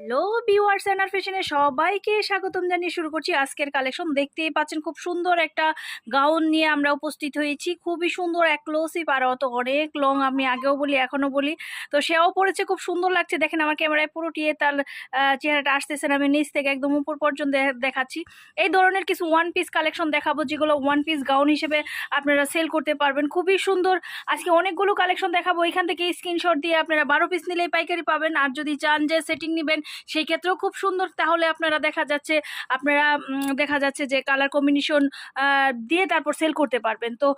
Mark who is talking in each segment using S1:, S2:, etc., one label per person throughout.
S1: Hello viewers এনার ফ্যাশনে সবাইকে স্বাগতম জানিয়ে শুরু করছি আজকের কালেকশন। দেখতেই পাচ্ছেন খুব সুন্দর একটা গাউন নিয়ে আমরা উপস্থিত হয়েছি। খুবই সুন্দর এক্সক্লুসিভ আর অত অনেক লং আমি আগেও বলি এখনও বলি। তো সেও পড়েছে খুব সুন্দর লাগছে। দেখেন আমার ক্যামেরায় পুরোটিয়ে তার চেহারাটা আসতেছে না, আমি নিচ থেকে একদম উপর পর্যন্ত দেখাচ্ছি। এই ধরনের কিছু ওয়ান পিস কালেকশন দেখাবো যেগুলো ওয়ান পিস গাউন হিসেবে আপনারা সেল করতে পারবেন। খুবই সুন্দর। আজকে অনেকগুলো কালেকশন দেখাবো। এখান থেকে স্ক্রিনশট দিয়ে আপনারা বারো পিস নিলেই পাইকারি পাবেন। আর যদি চান যে সেটিং নেবেন সেই ক্ষেত্রেও খুব সুন্দর। তাহলে আপনারা দেখা যাচ্ছে, আপনারা দেখা যাচ্ছে যে কালার কম্বিনেশন দিয়ে তারপর সেল করতে পারবেন। তো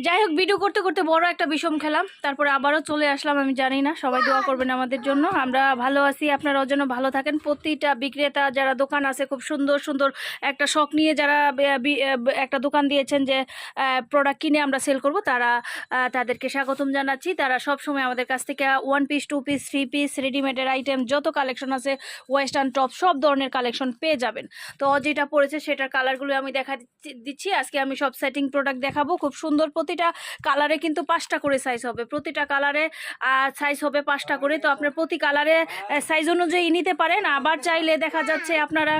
S1: যাই হোক ভিডিও করতে করতে বড় একটা বিষম খেলাম। তারপরে আবারও চলে আসলাম, আমি জানি না, সবাই দোয়া করবেন আমাদের জন্য। আমরা ভালো আছি, আপনারাও যেন ভালো থাকেন। প্রতিটা বিক্রেতা, যারা দোকান আছে, খুব সুন্দর সুন্দর একটা শখ নিয়ে যারা একটা দোকান দিয়েছেন যে প্রোডাক্ট কিনে আমরা সেল করব, তারা তাদেরকে স্বাগতম জানাচ্ছি। তারা সব সময় আমাদের কাছ থেকে one piece two piece three piece রেডিমেডের item যত কালেকশন আছে ওয়েস্টার্ন টপ সব ধরনের কালেকশন পেয়ে যাবেন। তো যেটা পড়েছে, সেটার কালারগুলো আমি দেখা দিচ্ছি- আজকে আমি সব সেটিং প্রোডাক্ট দেখাবো, খুব সুন্দর প্রতিটা কালারে কিন্তু পাঁচটা করে সাইজ হবে। প্রতিটা কালারে সাইজ হবে পাঁচটা করে। তো আপনার প্রতি কালারে সাইজ অনুযায়ী নিতে পারেন। আবার চাইলে দেখা যাচ্ছে আপনারা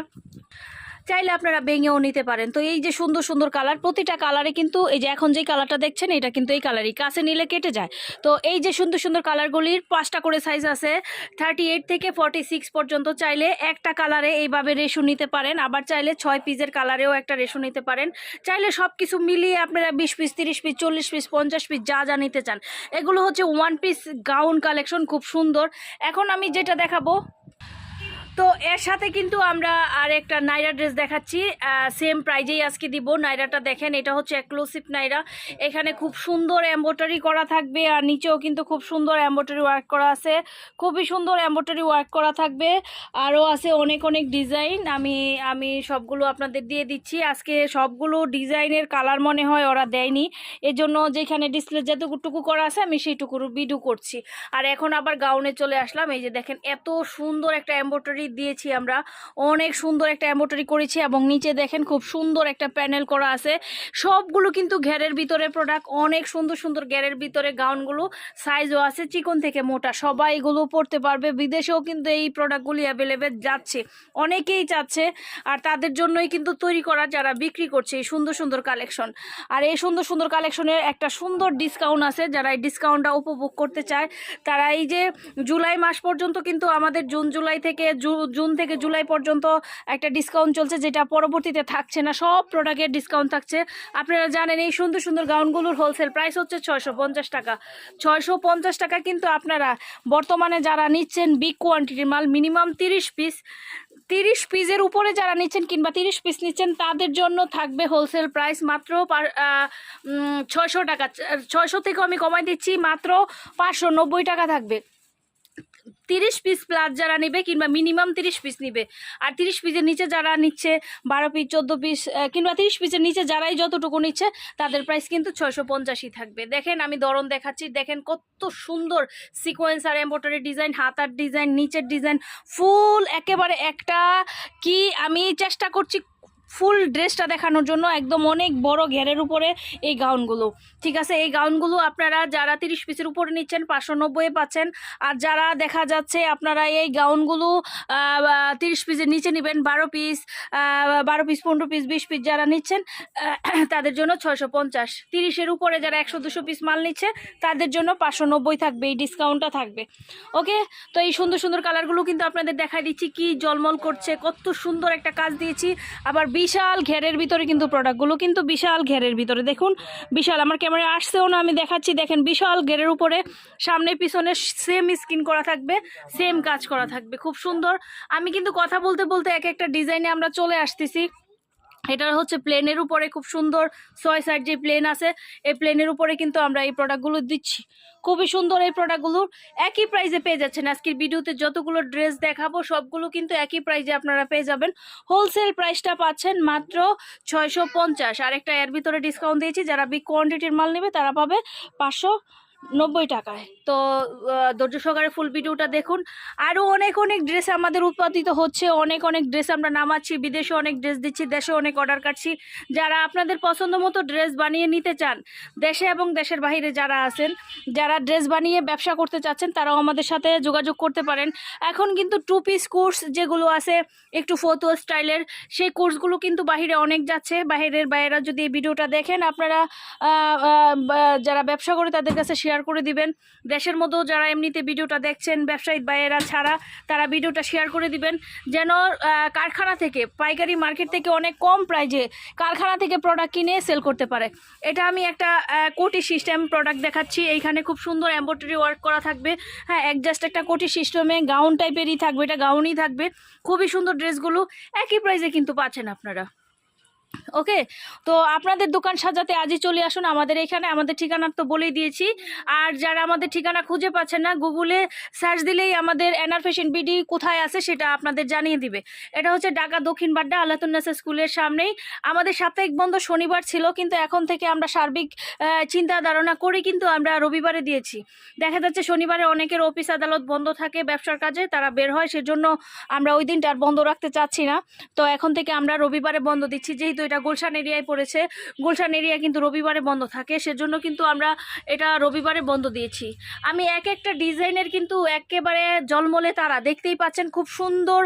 S1: চাইলে আপনারা ভেঙেও নিতে পারেন। তো এই যে সুন্দর সুন্দর কালার প্রতিটা কালারে কিন্তু এই যে এখন যেই কালারটা দেখছেন, এটা কিন্তু এই কালারই কাছে নিলে কেটে যায়। তো এই যে সুন্দর সুন্দর কালারগুলির পাঁচটা করে সাইজ আছে। থার্টি এইট থেকে ফর্টি সিক্স পর্যন্ত চাইলে একটা কালারে এইভাবে রেশু নিতে পারেন। আবার চাইলে ছয় পিসের কালারেও একটা রেশু নিতে পারেন। চাইলে সব কিছু মিলিয়ে আপনারা বিশ পিস তিরিশ পিস চল্লিশ পিস পঞ্চাশ পিস যা যা নিতে চান। এগুলো হচ্ছে ওয়ান পিস গাউন কালেকশন খুব সুন্দর। এখন আমি যেটা দেখাবো তো এর সাথে কিন্তু আমরা আর একটা নাইরা ড্রেস দেখাচ্ছি সেম প্রাইজেই আজকে দিব। নাইরাটা দেখেন, এটা হচ্ছে এক্সক্লুসিভ নাইরা। এখানে খুব সুন্দর এম্বোটারি করা থাকবে আর নিচেও কিন্তু খুব সুন্দর এম্বোটারি ওয়ার্ক করা আছে। খুবই সুন্দর এম্বোটারি ওয়ার্ক করা থাকবে। আরও আছে অনেক অনেক ডিজাইন আমি আমি সবগুলো আপনাদের দিয়ে দিচ্ছি। আজকে সবগুলো ডিজাইনের কালার মনে হয় ওরা দেয়নি। এজন্য যেখানে ডিসপ্লে যেটুকু করা আছে, আমি সেইটুকু ভিডিও করছি। আর এখন আবার গাউনে চলে আসলাম। এই যে দেখেন, এত সুন্দর একটা এম্বোটারি দিয়েছি আমরা। অনেক সুন্দর একটা এম্বোটারি করেছি এবং নিচে দেখেন খুব সুন্দর একটা প্যানেল করা আছে। সবগুলো কিন্তু ঘেরের ভিতরে প্রোডাক্ট অনেক সুন্দর সুন্দর ঘেরের ভিতরে গাউনগুলো সাইজও আছে, চিকন থেকে মোটা। সবাই এগুলো পড়তে পারবে, বিদেশেও কিন্তু এই প্রোডাক্টগুলি অ্যাভেলেবেল যাচ্ছে। অনেকেই চাচ্ছে আর তাদের জন্যই কিন্তু তৈরি করা, যারা বিক্রি করছে এই সুন্দর সুন্দর কালেকশন আর এই সুন্দর সুন্দর কালেকশনের একটা সুন্দর ডিসকাউন্ট আছে, যারা এই ডিসকাউন্টটা উপভোগ করতে চায়, তারা এই যে জুলাই মাস পর্যন্ত কিন্তু আমাদের জুন, জুলাই থেকে জুন থেকে জুলাই পর্যন্ত একটা ডিসকাউন্ট চলছে, যেটা পরবর্তীতে থাকছে না, সব প্রোডাক্টের ডিসকাউন্ট থাকছে। আপনারা জানেন, এই সুন্দর সুন্দর গাউনগুলোর হোলসেল প্রাইস হচ্ছে ছয়শো পঞ্চাশ টাকা। ছয়শো পঞ্চাশ টাকা কিন্তু আপনারা বর্তমানে যারা নিচ্ছেন বিগ কোয়ান্টিটির মাল মিনিমাম তিরিশ পিস তিরিশ পিসের উপরে যারা নিচ্ছেন কিংবা তিরিশ পিস নিচ্ছেন, তাদের জন্য থাকবে হোলসেল প্রাইস মাত্র ছয়শো টাকা। ছয়শো থেকেও আমি কমাই দিচ্ছি, মাত্র পাঁচশো নব্বই টাকা থাকবে। তিরিশ পিস প্লাস যারা নেবে কিংবা মিনিমাম তিরিশ পিস নিবে। আর তিরিশ পিসের নিচে যারা নিচ্ছে, বারো পিস চোদ্দ পিস কিংবা তিরিশ পিসের নিচে যারাই যতটুকু নিচ্ছে, তাদের প্রাইস কিন্তু ছয়শো পঞ্চাশই থাকবে। দেখেন, আমি দরন দেখাচ্ছি, দেখেন কত সুন্দর সিকোয়েন্স আর এম্বোটারি ডিজাইন হাতার ডিজাইন নিচের ডিজাইন ফুল একেবারে একটা কি আমি চেষ্টা করছি ফুল ড্রেসটা দেখানোর জন্য একদম অনেক বড় ঘেরের উপরে এই গাউনগুলো। ঠিক আছে, এই গাউনগুলো আপনারা যারা তিরিশ পিসের উপরে নিচ্ছেন, পাঁচশো নব্বই পাচ্ছেন, আর যারা দেখা যাচ্ছে আপনারা এই গাউনগুলো তিরিশ পিসের নিচে নেবেন, বারো পিস বারো পিস, পনেরো পিস, বিশ পিস যারা নিচ্ছেন তাদের জন্য ছয়শো পঞ্চাশ। তিরিশের উপরে যারা একশো দুশো পিস মাল নিচ্ছে, তাদের জন্য পাঁচশো নব্বই থাকবে, এই ডিসকাউন্টটা থাকবে। ওকে? তো এই সুন্দর সুন্দর কালারগুলো কিন্তু আপনাদের দেখাই দিচ্ছি, কি জলমল করছে, কত সুন্দর একটা কাজ দিয়েছি। আবার বিশাল ঘেরের ভিতরে কিন্তু প্রোডাক্টগুলো কিন্তু বিশাল ঘেরের ভিতরে। দেখুন, বিশাল, আমার ক্যামেরা আসছেও না, আমি দেখাচ্ছি। দেখেন, বিশাল ঘেরের উপরে, সামনে, পিছনে সেম স্কিন করা থাকবে সেম কাজ করা থাকবে। খুব সুন্দর। আমি কিন্তু কথা বলতে বলতে এক একটা ডিজাইনে আমরা চলে আসতেছি। এটা হচ্ছে প্লেনের উপরে খুব সুন্দর ছয় সাইড যে প্লেন আছে, এই প্লেনের উপরে কিন্তু আমরা এই প্রোডাক্টগুলো দিচ্ছি। খুবই সুন্দর এই প্রোডাক্টগুলোর একই প্রাইসে পেয়ে যাচ্ছেন। আজকের ভিডিওতে যতগুলো ড্রেস দেখাবো, সবগুলো কিন্তু একই প্রাইসে আপনারা পেয়ে যাবেন। হোলসেল প্রাইসটা পাচ্ছেন মাত্র ছয়শো পঞ্চাশ। আর একটা এর ভিতরে ডিসকাউন্ট দিয়েছি। যারা বিগ কোয়ান্টিটির মাল নেবে, তারা পাবে পাঁচশো নব্বই টাকায়। তো ধৈর্য সহকারে ফুল ভিডিওটা দেখুন। আরও অনেক অনেক ড্রেস আমাদের উৎপাদিত হচ্ছে। অনেক অনেক ড্রেস আমরা নামাচ্ছি। বিদেশে অনেক ড্রেস দিচ্ছি, দেশে অনেক অর্ডার কাটছি। যারা আপনাদের পছন্দ মতো ড্রেস বানিয়ে নিতে চান, দেশে এবং দেশের বাইরে যারা আছেন, যারা ড্রেস বানিয়ে ব্যবসা করতে চাচ্ছেন, তারাও আমাদের সাথে যোগাযোগ করতে পারেন। এখন কিন্তু টু পিস কোর্স যেগুলো আছে, একটু ফটো স্টাইলের সেই কোর্সগুলো কিন্তু বাহিরে অনেক যাচ্ছে। বাইরের বাইরা যদি এই ভিডিওটা দেখেন, আপনারা যারা ব্যবসা করে তাদের কাছে শেয়ার করে দিবেন। দেশের মধ্যেও যারা এমনিতে ভিডিওটা দেখছেন ব্যবসায়ী বাইরেরা ছাড়া, তারা ভিডিওটা শেয়ার করে দিবেন। যেন কারখানা থেকে, পাইকারি মার্কেট থেকে অনেক কম প্রাইজে কারখানা থেকে প্রোডাক্ট কিনে সেল করতে পারে। এটা আমি একটা কোটি সিস্টেম প্রোডাক্ট দেখাচ্ছি। এইখানে খুব সুন্দর এম্ব্রয়ডারি ওয়ার্ক করা থাকবে। হ্যাঁ জাস্ট একটা কোটি সিস্টেমে গাউন টাইপেরই থাকবে, এটা গাউনই থাকবে। খুবই সুন্দর ড্রেসগুলো একই প্রাইজে কিন্তু পাচ্ছেন আপনারা। ওকে? তো আপনাদের দোকান সাজাতে আজই চলে আসুন আমাদের এখানে। আমাদের ঠিকানা তো বলেই দিয়েছি। আর যারা আমাদের ঠিকানা খুঁজে পাচ্ছেন না গুগলে সার্চ দিলেই আমাদের এনআর ফ্যাশন বিডি কোথায় আছে সেটা আপনাদের জানিয়ে দিবে। এটা হচ্ছে ঢাকা দক্ষিণ বাড্ডা আল্লাতুন্নাসা স্কুলের সামনেই। আমাদের সাপ্তাহিক বন্ধ শনিবার ছিল, কিন্তু এখন থেকে আমরা সার্বিক চিন্তা ধারণা করে কিন্তু আমরা রবিবারে দিয়েছি। দেখা যাচ্ছে শনিবারে অনেকের অফিস আদালত বন্ধ থাকে, ব্যবসার কাজে তারা বের হয়, সেজন্য আমরা ওই দিনটা আর বন্ধ রাখতে চাচ্ছি না। তো এখন থেকে আমরা রবিবারে বন্ধ দিচ্ছি, যেহেতু এটা গুলশান এরিয়ায় পড়েছে। গুলশান এরিয়া কিন্তু রবিবারে বন্ধ থাকে, সেজন্য কিন্তু আমরা এটা রবিবারে বন্ধ দিয়েছি। আমি এক একটা ডিজাইনের কিন্তু একেবারে জলমলে তারা, দেখতেই পাচ্ছেন খুব সুন্দর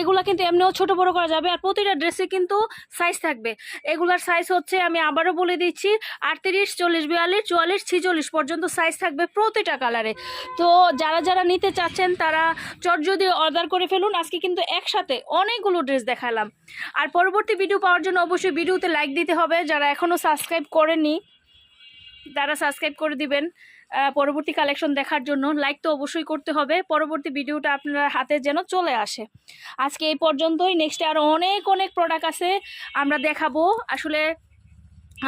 S1: এগুলা কিন্তু এমনিও ছোট বড় করা যাবে আর প্রতিটা ড্রেসে কিন্তু সাইজ থাকবে। এগুলার সাইজ হচ্ছে আমি আবারও বলে দিচ্ছি, আটত্রিশ, চল্লিশ, বিয়াল্লিশ, চুয়াল্লিশ, ছিচল্লিশ পর্যন্ত সাইজ থাকবে প্রতিটা কালারে তো যারা যারা নিতে চাচ্ছেন তারা চট যদি অর্ডার করে ফেলুন, আজকে কিন্তু একসাথে অনেকগুলো ড্রেস দেখালাম। আর পরবর্তী ভিডিও পাওয়ার জন্য অবশ্যই ভিডিওতে লাইক দিতে হবে। যারা এখনও সাবস্ক্রাইব করেনি তারা সাবস্ক্রাইব করে দিবেন। পরবর্তী কালেকশন দেখার জন্য লাইক তো অবশ্যই করতে হবে। পরবর্তী ভিডিওটা আপনার হাতে যেন চলে আসে। আজকে এই পর্যন্তই। নেক্সটে আরও অনেক অনেক প্রোডাক্ট আছে। আমরা দেখাবো। আসলে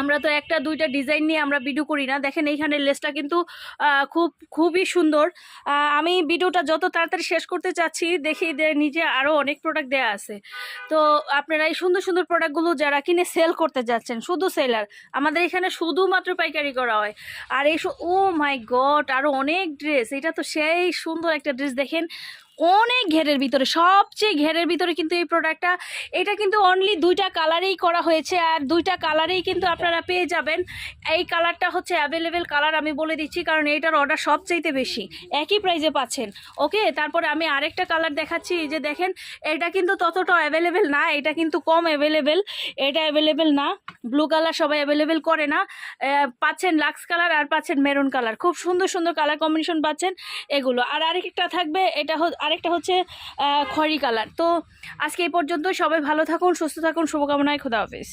S1: আমরা তো একটা, দুইটা ডিজাইন নিয়ে আমরা ভিডিও করি না। দেখেন এইখানে লেসটা কিন্তু খুব, খুবই সুন্দর। আমি ভিডিওটা যত তাড়াতাড়ি শেষ করতে চাচ্ছি, দেখি নিজে আরও অনেক প্রোডাক্ট দেওয়া আছে। তো আপনারা এই সুন্দর সুন্দর প্রোডাক্টগুলো যারা কিনে সেল করতে যাচ্ছেন, শুধু সেলার আমাদের এখানে শুধুমাত্র পাইকারি করা হয়। আর এই ও মাই গড আরও অনেক ড্রেস এটা তো সেই সুন্দর একটা ড্রেস দেখেন অনেক ঘেরের ভিতরে, সবচেয়ে ঘেরের ভিতরে কিন্তু এই প্রোডাক্টটা এটা কিন্তু অনলি দুইটা কালারেই করা হয়েছে আর দুইটা কালারেই কিন্তু আপনারা পেয়ে যাবেন। এই কালারটা হচ্ছে অ্যাভেলেবেল কালার আমি বলে দিচ্ছি কারণ এইটার অর্ডার সবচাইতে বেশি। একই প্রাইসে পাচ্ছেন। ওকে তারপরে আমি আরেকটা কালার দেখাচ্ছি, এই যে দেখেন, এটা কিন্তু ততটা অ্যাভেলেবেল না, এটা কিন্তু কম অ্যাভেলেবেল এটা অ্যাভেলেবেল না। ব্লু কালার সবাই অ্যাভেলেবেল করে না। পাচ্ছেন লাক্স কালার আর পাচ্ছেন মেরুন কালার খুব সুন্দর সুন্দর কালার কম্বিনেশন পাচ্ছেন এগুলো। আর আরেকটা থাকবে, এটা আরেকটা হচ্ছে খড়ি কালার তো আজকে এই পর্যন্ত সবাই ভালো থাকুন, সুস্থ থাকুন। শুভকামনায় খোদা হাফিজ।